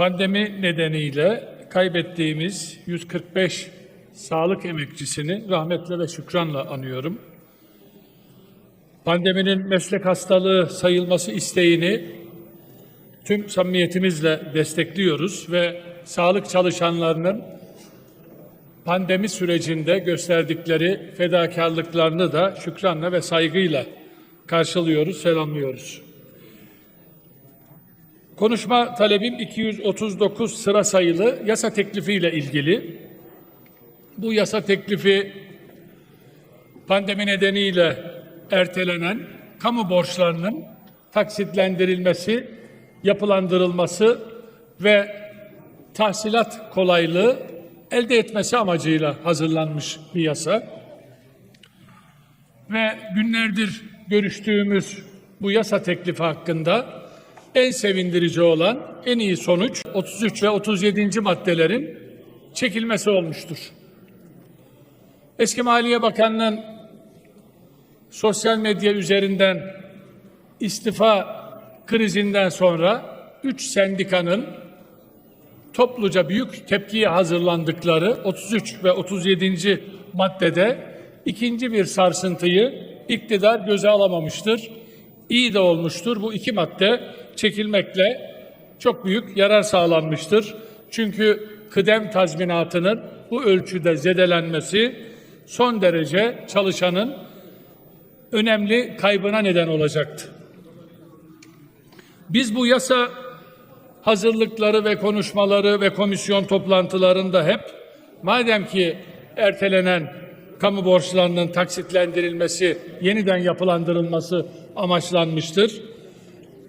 Pandemi nedeniyle kaybettiğimiz 145 sağlık emekçisini rahmetle ve şükranla anıyorum. Pandeminin meslek hastalığı sayılması isteğini tüm samimiyetimizle destekliyoruz ve sağlık çalışanlarının pandemi sürecinde gösterdikleri fedakarlıklarını da şükranla ve saygıyla karşılıyoruz, selamlıyoruz. Konuşma talebim 239 sıra sayılı yasa teklifiyle ilgili. Bu yasa teklifi pandemi nedeniyle ertelenen kamu borçlarının taksitlendirilmesi, yapılandırılması ve tahsilat kolaylığı elde etmesi amacıyla hazırlanmış bir yasa. Ve günlerdir görüştüğümüz bu yasa teklifi hakkında en sevindirici olan en iyi sonuç 33 ve 37. maddelerin çekilmesi olmuştur. Eski Maliye Bakanı'nın sosyal medya üzerinden istifa krizinden sonra üç sendikanın topluca büyük tepkiye hazırlandıkları 33 ve 37. maddede ikinci bir sarsıntıyı iktidar göze alamamıştır. İyi de olmuştur. Bu iki madde çekilmekle çok büyük yarar sağlanmıştır. Çünkü kıdem tazminatının bu ölçüde zedelenmesi son derece çalışanın önemli kaybına neden olacaktı. Biz bu yasa hazırlıkları ve konuşmaları ve komisyon toplantılarında hep madem ki ertelenen kamu borçlarının taksitlendirilmesi, yeniden yapılandırılması amaçlanmıştır.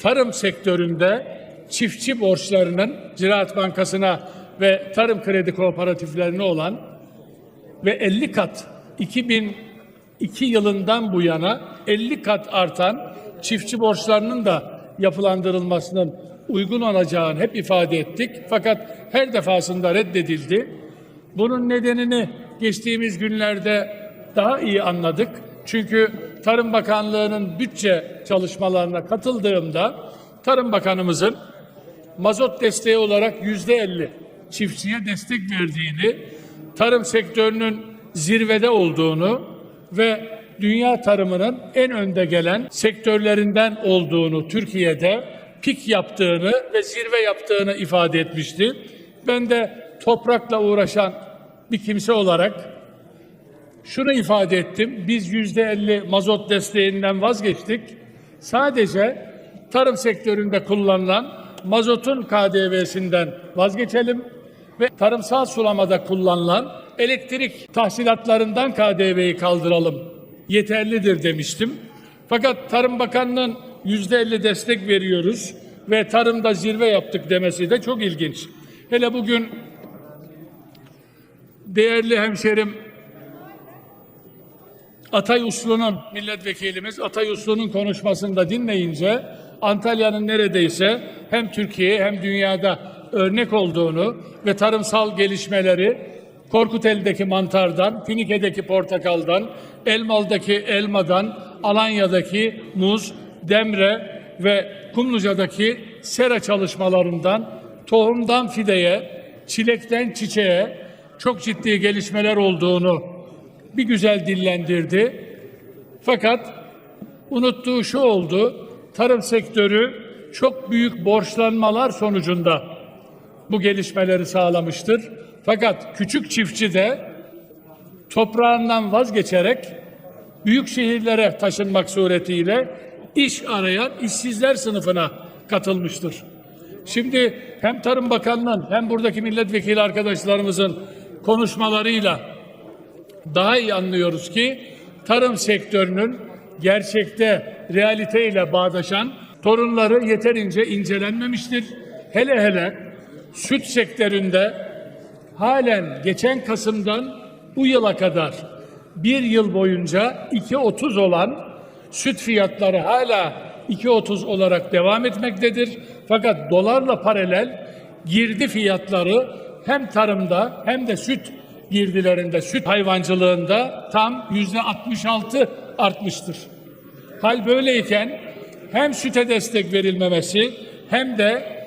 Tarım sektöründe çiftçi borçlarının Ziraat Bankası'na ve tarım kredi kooperatiflerine olan ve 50 kat 2002 yılından bu yana 50 kat artan çiftçi borçlarının da yapılandırılmasının uygun olacağını hep ifade ettik. Fakat her defasında reddedildi. Bunun nedenini geçtiğimiz günlerde daha iyi anladık. Çünkü Tarım Bakanlığı'nın bütçe çalışmalarına katıldığımda Tarım Bakanımızın mazot desteği olarak yüzde elli çiftçiye destek verdiğini, tarım sektörünün zirvede olduğunu ve dünya tarımının en önde gelen sektörlerinden olduğunu Türkiye'de pik yaptığını ve zirve yaptığını ifade etmişti. Ben de toprakla uğraşan bir kimse olarak şunu ifade ettim. Biz yüzde elli mazot desteğinden vazgeçtik. Sadece tarım sektöründe kullanılan mazotun KDV'sinden vazgeçelim ve tarımsal sulamada kullanılan elektrik tahsilatlarından KDV'yi kaldıralım. Yeterlidir demiştim. Fakat Tarım Bakanlığı'nın yüzde elli destek veriyoruz ve tarımda zirve yaptık demesi de çok ilginç. Hele bugün değerli hemşerim Atay Uslu'nun milletvekilimiz Atay Uslu'nun konuşmasını da dinleyince Antalya'nın neredeyse hem Türkiye hem dünyada örnek olduğunu ve tarımsal gelişmeleri Korkuteli'deki mantardan, Finike'deki portakaldan, Elmalı'daki elmadan, Alanya'daki muz, Demre ve Kumluca'daki sera çalışmalarından, tohumdan fideye, çilekten çiçeğe çok ciddi gelişmeler olduğunu bir güzel dillendirdi. Fakat unuttuğu şu oldu, tarım sektörü çok büyük borçlanmalar sonucunda bu gelişmeleri sağlamıştır. Fakat küçük çiftçi de toprağından vazgeçerek büyük şehirlere taşınmak suretiyle iş arayan işsizler sınıfına katılmıştır. Şimdi hem Tarım Bakanlığı'nın hem buradaki milletvekili arkadaşlarımızın konuşmalarıyla daha iyi anlıyoruz ki tarım sektörünün gerçekte realiteyle bağdaşan torunları yeterince incelenmemiştir. Hele hele süt sektöründe halen geçen Kasım'dan bu yıla kadar bir yıl boyunca 2.30 olan süt fiyatları hala 2.30 olarak devam etmektedir. Fakat dolarla paralel girdi fiyatları hem tarımda hem de süt girdilerinde, süt hayvancılığında tam yüzde 66 artmıştır. Hal böyleyken hem süte destek verilmemesi hem de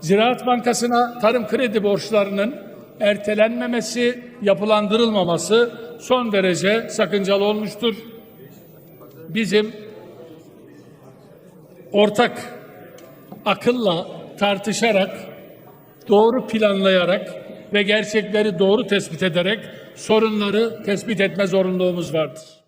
Ziraat Bankası'na tarım kredi borçlarının ertelenmemesi, yapılandırılmaması son derece sakıncalı olmuştur. Bizim ortak akılla tartışarak, doğru planlayarak ve gerçekleri doğru tespit ederek sorunları tespit etme zorunluluğumuz vardır.